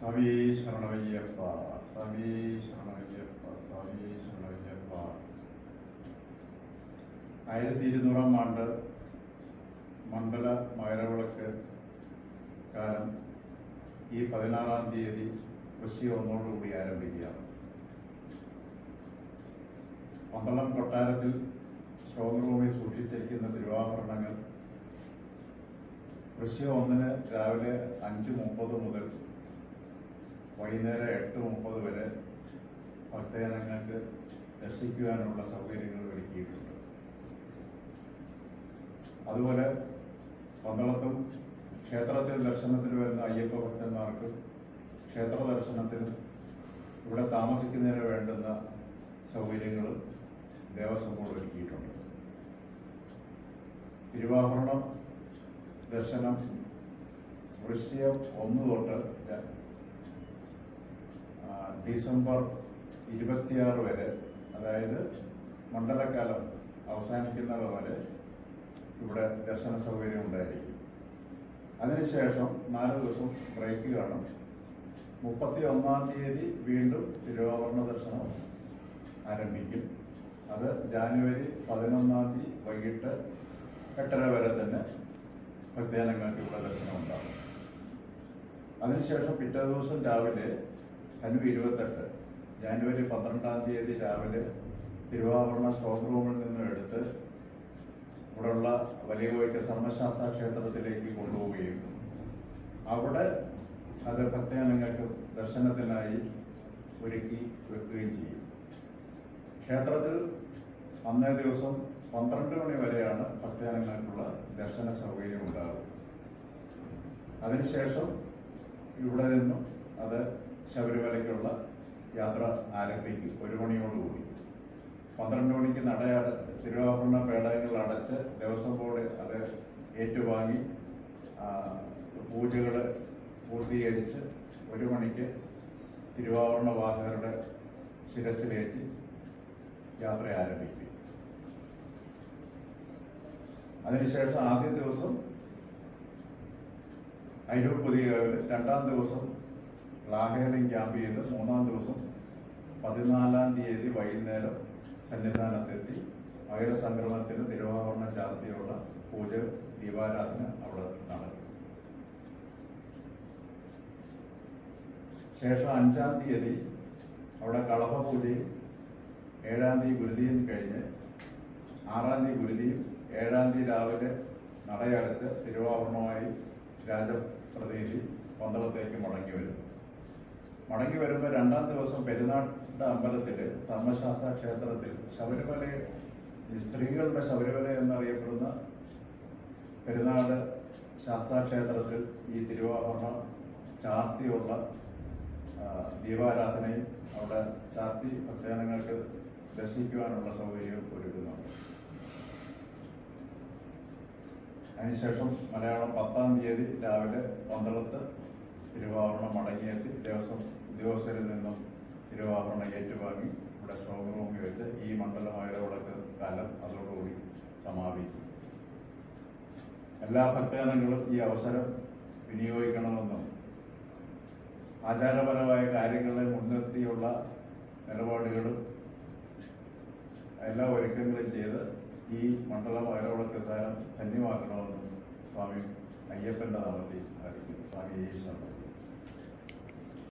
സ്വാമി ശരണമയ്യപ്പ സ്വാമി ശരണമയ്യപ്പ സ്വാമി ശരണമയ്യപ്പ. ആയിരത്തി ഇരുന്നൂറാം ആണ്ട് മണ്ഡല മകരവിളക്ക് കാലം ഈ പതിനാറാം തീയതി കൃഷി ഒന്നോടുകൂടി ആരംഭിക്കുകയാണ്. പന്തളം കൊട്ടാരത്തിൽ സ്ട്രോങ് റൂമിൽ സൂക്ഷിച്ചിരിക്കുന്ന തിരുവാഭരണങ്ങൾ കൃഷി ഒന്നിന് രാവിലെ അഞ്ച് മുപ്പത് മുതൽ വൈകുന്നേരം എട്ട് മുപ്പത് വരെ ഭക്തജനങ്ങൾക്ക് ദർശിക്കുവാനുള്ള സൗകര്യങ്ങൾ ഒരുക്കിയിട്ടുണ്ട്. അതുപോലെ പന്തളത്തും ക്ഷേത്രത്തിൽ ദർശനത്തിന് വരുന്ന അയ്യപ്പ ഭക്തന്മാർക്ക് ക്ഷേത്ര ദർശനത്തിനും ഇവിടെ താമസിക്കുന്നതിന് വേണ്ടുന്ന സൗകര്യങ്ങളും ദേവസ്വം ബോർഡ് ഒരുക്കിയിട്ടുണ്ട്. തിരുവാഭരണം ദർശനം വൃശ്യം ഒന്ന് തൊട്ട് ഡിസംബർ ഇരുപത്തിയാറ് വരെ അതായത് മണ്ഡലകാലം അവസാനിക്കുന്നത് വരെ ഇവിടെ ദർശന സൗകര്യം ഉണ്ടായിരിക്കും. അതിനുശേഷം നാല് ദിവസം ബ്രേക്ക് കാണും. മുപ്പത്തി ഒന്നാം തീയതി വീണ്ടും തിരുവാഭരണ ദർശനം ആരംഭിക്കും. അത് ജാനുവരി പതിനൊന്നാം തീയതി വൈകിട്ട് എട്ടര വരെ തന്നെ ഭക്തജനങ്ങൾക്ക് ഇവിടെ ദർശനം ഉണ്ടാകും അതിനുശേഷം പിറ്റേ ദിവസം രാവിലെ ധനു ഇരുപത്തെട്ട്. ജാനുവരി പന്ത്രണ്ടാം തീയതി രാവിലെ തിരുവാഭരണ സ്റ്റോക്ക് റൂമിൽ നിന്നും എടുത്ത് ഇവിടെയുള്ള വലിയ കോയിക്ക ധർമ്മശാസ്ത്ര ക്ഷേത്രത്തിലേക്ക് കൊണ്ടുപോവുകയും അവിടെ അത് ഭക്തജനങ്ങൾക്ക് ദർശനത്തിനായി ഒരുക്കി വെക്കുകയും ചെയ്യും. ക്ഷേത്രത്തിൽ അന്നേ ദിവസം പന്ത്രണ്ട് മണി വരെയാണ് ഭക്തജനങ്ങൾക്കുള്ള ദർശന സൗകര്യം ഉണ്ടാകും അതിനുശേഷം ഇവിടെ നിന്നും അത് ശബരിമലയ്ക്കുള്ള യാത്ര ആരംഭിക്കും. ഒരു മണിയോടുകൂടി. പന്ത്രണ്ട് മണിക്ക് നടയട തിരുവാഭരണ പേടകങ്ങൾ അടച്ച് ദേവസ്വം ബോർഡ് അത് ഏറ്റുവാങ്ങി പൂജകൾ പൂർത്തീകരിച്ച് ഒരു മണിക്ക് തിരുവാഭരണ വാഹകരുടെ ശിരസിലേറ്റി യാത്ര ആരംഭിക്കും. അതിനുശേഷം ആദ്യ ദിവസം പുതിയ രണ്ടാം ദിവസം ലാഹേലം ക്യാമ്പ് ചെയ്ത് മൂന്നാം ദിവസം പതിനാലാം തീയതി വൈകുന്നേരം സന്നിധാനത്തെത്തി മകരസംക്രമണത്തിന് തിരുവാഭരണം ചാർത്തിയുള്ള പൂജ ദീപാരാധന അവിടെ നടക്കും ശേഷം അഞ്ചാം തീയതി അവിടെ കളഭ പൂജയും ഏഴാം തീയതി ഗുരുതിയും കഴിഞ്ഞ് ആറാം തീയതി ഗുരുതിയും ഏഴാം തീയതി രാവിലെ നടയടച്ച് തിരുവാഭരണമായി രാജപ്രതിനിധി പന്തളത്തേക്ക് മടങ്ങി വരും. മടങ്ങി വരുമ്പോൾ രണ്ടാം ദിവസം പെരുന്നാട്ട അമ്പലത്തിൽ ധർമ്മശാസ്ത്ര ക്ഷേത്രത്തിൽ ശബരിമല സ്ത്രീകളുടെ ശബരിമല എന്നറിയപ്പെടുന്ന പെരുന്നാട് ശാസ്താക്ഷേത്രത്തിൽ ഈ തിരുവാഭരണം ചാർത്തിയുള്ള ദീപാരാധനയും അവിടെ ചാർത്തി ഭക്തജനങ്ങൾക്ക് ദർശിക്കുവാനുള്ള സൗകര്യവും ഒരുക്കുന്നുണ്ട്. അതിനുശേഷം മലയാളം പത്താം തീയതി രാവിലെ പന്തളത്ത് തിരുവാഭരണം മടങ്ങിയെത്തി. ഉദ്യോഗസ്ഥരിൽ നിന്നും തിരുവാഭരണം ഏറ്റുവാങ്ങി ഇവിടെ റൂമിൽ വെച്ച് ഈ മണ്ഡലമായ വിളക്ക് കാലം അതോടുകൂടി സമാപിക്കും. എല്ലാ ഭക്തജനങ്ങളും ഈ അവസരം വിനിയോഗിക്കണമെന്നും ആചാരപരമായ കാര്യങ്ങളെ മുൻനിർത്തിയുള്ള നിലപാടുകളും എല്ലാ ഒരുക്കങ്ങളും ചെയ്ത് ഈ മണ്ഡലം കാലം ധന്യമാക്കണമെന്നും സ്വാമി അയ്യപ്പന്റെ നാമത്തിൽ അറിയിക്കുന്നു സ്വാമി ഈശ്വരൻ.